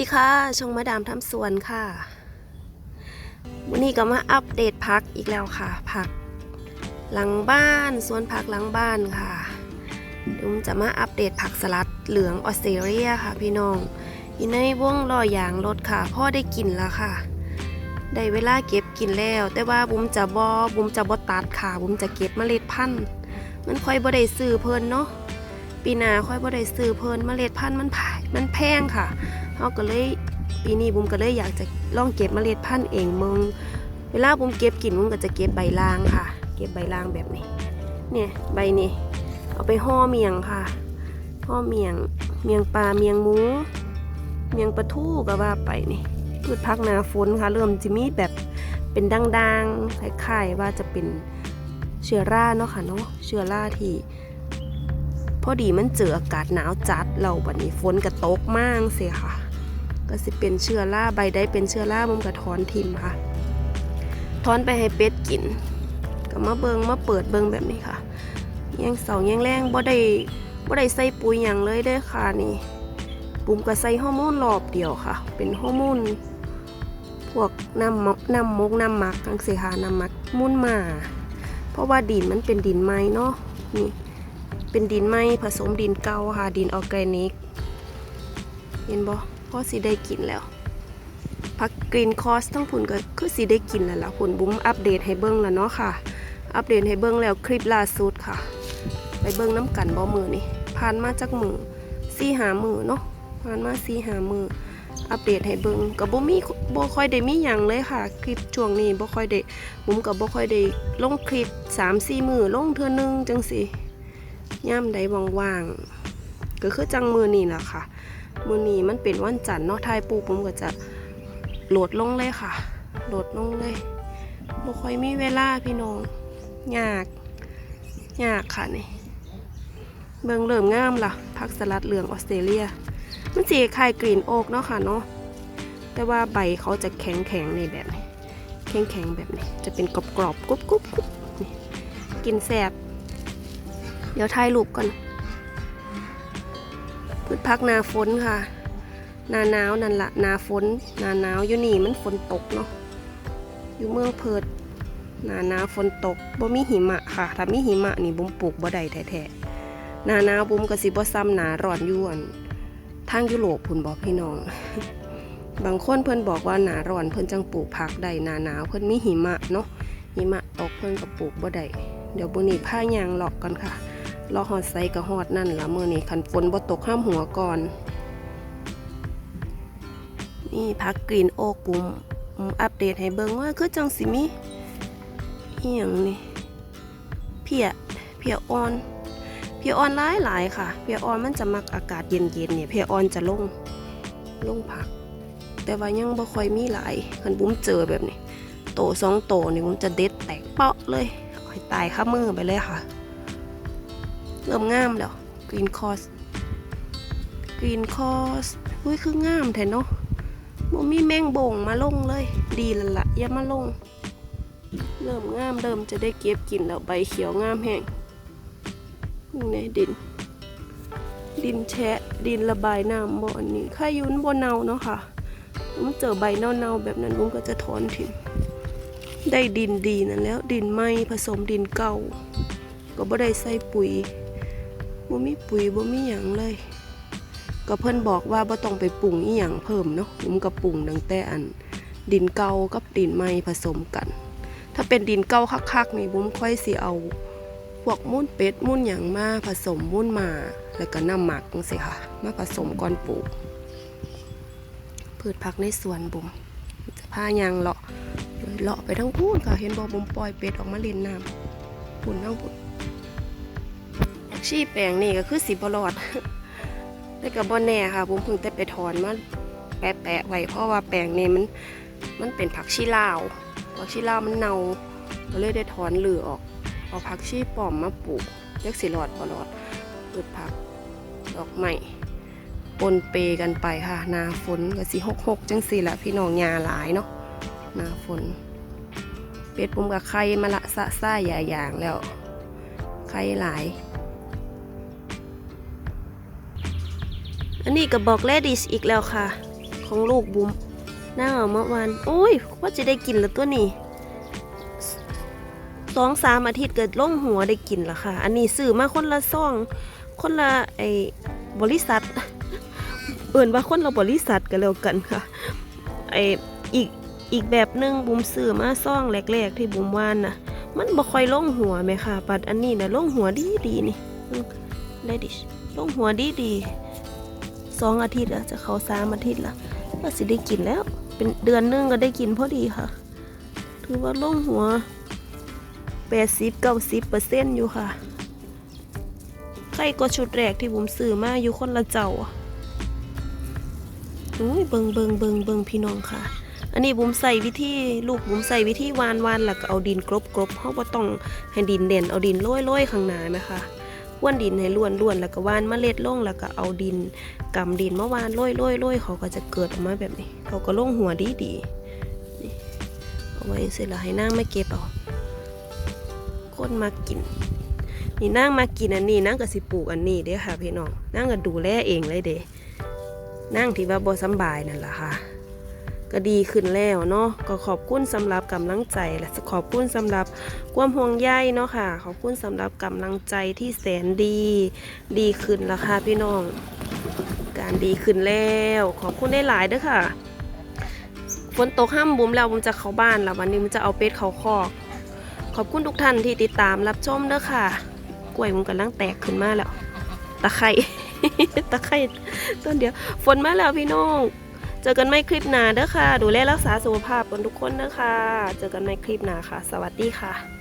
ดีค่ะชงมาดามทำสวนค่ะ วันนี้ก็มาอัปเดตพักอีกแล้วค่ะ ผัก หลังบ้านสวนผักหลังบ้านค่ะเดี๋ยวผมจะมาอัปเดตผักสลัดเหลืองออสเตรเลียค่ะ พี่น้องอยู่ในวงรอยางรถค่ะพ่อได้กินแล้วค่ะ ได้เวลาเก็บกินแล้ว แต่ว่าบุ้มจะบอบุ้มจะบอตัดค่ะบุ้มจะเก็บเมล็ดพันธุ์มันค่อยบ่ได้ซื้อเพิ่นเนาะปีหน้าค่อยบ่ได้ซื้อเพิ่นเมล็ดพันธุ์มันผายมันแพงค่ะ เฮาก็เลยปีนี้บุ้มก็เลยอยากจะลองเก็บเมล็ดพันธุ์เองมึงเวลาบุ้มเก็บกินบุ้มก็จะเก็บใบลางค่ะ เก็บใบลางแบบนี้ เนี่ยใบนี้ เอาไปห่อเมียงค่ะห่อเมียงเมียงปลาเมียงหมู เมียงปลาทูก็ว่าไปนี่พืชพักนาฝนค่ะ เริ่มจะมีแบบเป็นด่างๆคล้ายๆว่าจะเป็นเชื้อราเนาะค่ะเนาะเชื้อราที่พอดีมันเจออากาศหนาวจัดเราบัดนี้ฝนกระตกมากเสียค่ะ ก็สิเป็นเชื้อราใบได้เป็นเชื้อรามุมกระถอนทิมค่ะถอนไปให้เป็ดกินก็มาเบิงมาเปิดเบิงแบบนี้ค่ะยังเสายังแรงบ่ได้บ่ได้ใส่ปุ๋ยหยังเลยเด้อค่ะนี่ปุ่มก็ใส่ฮอร์โมนรอบเดียวค่ะ เป็นฮอร์โมนพวกน้ำมกน้ำมกน้ำหมักทั้งเสียค่ะน้ำหมักมุ่นมาเพราะว่าดินมันเป็นดินไม้เนาะนี่เป็นดินไม้ผสมดินเก่าค่ะดินออร์แกนิก เห็นบ่ พอสิได้กินแล้วพักกรีนคอสทั้งผุนก็คือสิได้กินแล้วล่ะผุนบุ้มอัปเดตให้เบิ้งแล้วเนาะค่ะ อัปเดตให้เบิ้งแล้วคลิปล่าสุดค่ะ ไปเบิ้งน้ำกันบ่มือนี่ผ่านมาจากมือสี่หามือเนาะผ่านมาสี่หามืออัปเดตให้เบิ้งกับบ่มีบ่ค่อยได้มีหยังเลยค่ะ คลิปช่วงนี้บ่ค่อยได้ผมกับบ่ค่อยได้ลงคลิปสามสี่มือลงเทื่อนึงจังสิย่ำใดว่างๆก็คือจังมือนี่แหละค่ะ มือนี้มันเป็นวันจันทร์เนาะทายปูผมก็จะโหลดลงเลยค่ะ โหลดลงเลยบ่ค่อยมีเวลาพี่น้องยากยากค่ะนี่เบิ่งเริ่มงามล่ะผักสลัดเหลืองออสเตรเลีย มันสีคล้ายกรีนโอ๊กเนาะค่ะเนาะแต่ว่าใบเขาจะแข็งแข็งในแบบนี้แข็งแข็งแบบนี้ จะเป็นกรอบกรอบกรุบกรุบกรุบนี่กินแซ่บเดี๋ยวถ่ายรูปก่อน พืชพักนาฝนค่ะ นาหนาวนั่นละนาฝนนาหนาวอยู่นี่มันฝนตกเนาะอยู่เมืองเพิดหนาหนาวฝนตกบ่มีหิมะค่ะ ถ้ามีหิมะนี่บุมปลูกบ่ได้แท้ๆหนาหนาวบุมก็สิบ่ซ้ำหนาร้อนยู่อันทางยุโรปพุ่นบอกพี่น้อง บางคนเพิ่นบอกว่าหนาร้อนเพิ่นจังปลูกผักได้หนาหนาวเพิ่นมีหิมะเนาะหิมะตกเพิ่นก็ปลูกบ่ได้เดี๋ยวบุนี้ผ้ายางหลอกกันค่ะ รอหอดไซกับหอดนั่นละมือนี้คันฝนบ่ตกห้ามหัวก่อน นี่พักกรีนโอ๊กปุ่มอัปเดตให้เบิ่งว่าคือจังสิมีอียงนี่เพียเพียอ่อนเพียอ่อนหลายหลายค่ะ เพียอ่อนมันจะมักอากาศเย็นๆเนี่ยเพียอ่อนจะลงลงผัก แต่ว่ายังบ่ค่อยมีหลายคันบุ้มเจอแบบนี้โตสองโตนี่บุ้มจะเด็ดแตกเปาะเลยตายข้ามือไปเลยค่ะ เริ่มงามแล้วกรีนคอสกรีนคอสอุ้ยคืองามแท้เนาะบ่มีแมงบ่งมาลงเลย ดีละละอย่ามาลง เริ่มงามเริ่มจะได้เก็บกินแล้วใบเขียวงามแห้งนี่ไงดิน ดินแชะดินระบายน้ำบ่อนนี้ข้ายุนบ่เนาเนาะค่ะผมเจอใบเน่าๆแบบนั้นผมก็จะถอนทิ้งได้ดินดีนั่นแล้ว ดินไหมผสมดินเก่า ก็บ่ได้ใส่ปุ๋ย บ่มีปุ๋ยบ่มีหยังเลย ก็เพิ่นบอกว่าบ่ต้องไปปรุงอีหยังเพิ่มเนาะผมก็ปรุงตั้งแต่อัน ดินเก่ากับดินใหม่ผสมกัน ถ้าเป็นดินเก่าคักๆนี่บุ้มค่อยสิเอาพวกมูนเป็ดมูนหยังมาผสมมูนมาแล้วก็น้ำหมักจังซี่ค่ะ มาผสมก่อนปลูกพืชผักในสวนบุ้มจะพายางเลาะเลาะไปทั้งพูนค่ะเห็นบ่บุ้มปล่อยเป็ดออกมาเล่นน้ำปุ่นทั้งปุ่น ชีแปลงนี่ก็คือสีบรอด แต่กับบอแน่ค่ะผมเพิ่งแต่ไปถอนมาแปะๆไว้เพราะว่าแปลงนี่มันมันเป็นผักชีลาวผักชีลาวมันเน่าก็เลยได้ถอนเหลือออกเอาผักชีปลอมมาปลูกเรียกสีรอดบรอดเกิดผักดอกใหม่ปนเปกันไปค่ะ นาฝนก็สีหกหกจังสีละพี่น้องยาหลายเนาะนาฝน เป็ดผมกับไข่มาละสะซ่ายาอย่างแล้ว ไข่หลาย อันนี้ก็บอกเลดิสอีกแล้วค่ะ ของลูกบุมน่าเอามื่อวานโอ้ยว่าจะได้กินแล้วตัวนี้สองสามอาทิตย์เกิดล่งหัวได้กินละค่ะ อันนี้ซื้อมาคนละซอง คนละไอ้บริษัท เอิ่นว่าคนละบริษัทกันแล้วกันค่ะไอ้อีกอีกแบบหนึ่งบุมซื้อมาซองแรกๆ ที่บุมวานน่ะมันบ่ค่อยล่งหัวไหมค่ะปัดอันนี้นะล่งหัวดีดีๆนี่เลดิชล่งหัวดีดีๆ สองอาทิตย์ล้วจะเข้าสามอาทิตย์ละก็สิได้กินแล้ว เป็นเดือนนึงก็ได้กินพอดีค่ะ ถือว่าล่งหัวแปดสิบเก้าสิบเปอร์เซ็นต์อยู่ค่ะใครก็ชุดแรกที่ผมซื้อมาอยู่คนละเจ้าอุ้ยเบิงเบิงเบิงเบิงพี่น้องค่ะ อันนี้บุมใส่วิธีลูกบุมใส่วิธีวานวานแล้วก็เอาดินกรบกรบเพราะว่าต้องให้ดินเด่นเอาดินโรยโรยข้างหน้าไหมคะ ว่านดินให้ล้วนล้วนแล้วก็ว่านเมล็ดลงแล้วก็เอาดินกำดินมาวานโรยโรยโรยเขาก็จะเกิดออกมาแบบนี้ เขาก็ลงหัวดีดีเอาไว้เสร็จแล้วให้นางมาเก็บเอาคนมากิน นี่นางมากินอันนี้นางก็สิปลูกอันนี้เด้อค่ะพี่น้องนางก็ดูแลเองเลยเด้นางที่ว่าบ่สบายนั่นแหละค่ะ ก็ดีขึ้นแล้วเนาะก็ขอบคุณสำหรับกำลังใจและขอบคุณสำหรับความห่วงใยเนาะค่ะ ขอบคุณสำหรับกำลังใจที่แสนดี ดีขึ้นแล้วค่ะพี่น้อง การดีขึ้นแล้ว ขอบคุณได้หลายเด้อค่ะฝนตกห้ามบุมแล้วบุมจะเข้าบ้านแล้ววันนี้บุมจะเอาเป็ดเขาคอกขอบคุณทุกท่านที่ติดตามรับชมเด้อค่ะ กล้วยบุมกำลังแตกขึ้นมาแล้ว ตะไคร่ตะไคร่ต้นเดียวฝนมาแล้วพี่น้อง เจอกันใหม่คลิปหน้าเด้อค่ะ ดูแลรักษาสุขภาพกันทุกคนเด้อค่ะ เจอกันใหม่คลิปหน้าค่ะ สวัสดีค่ะ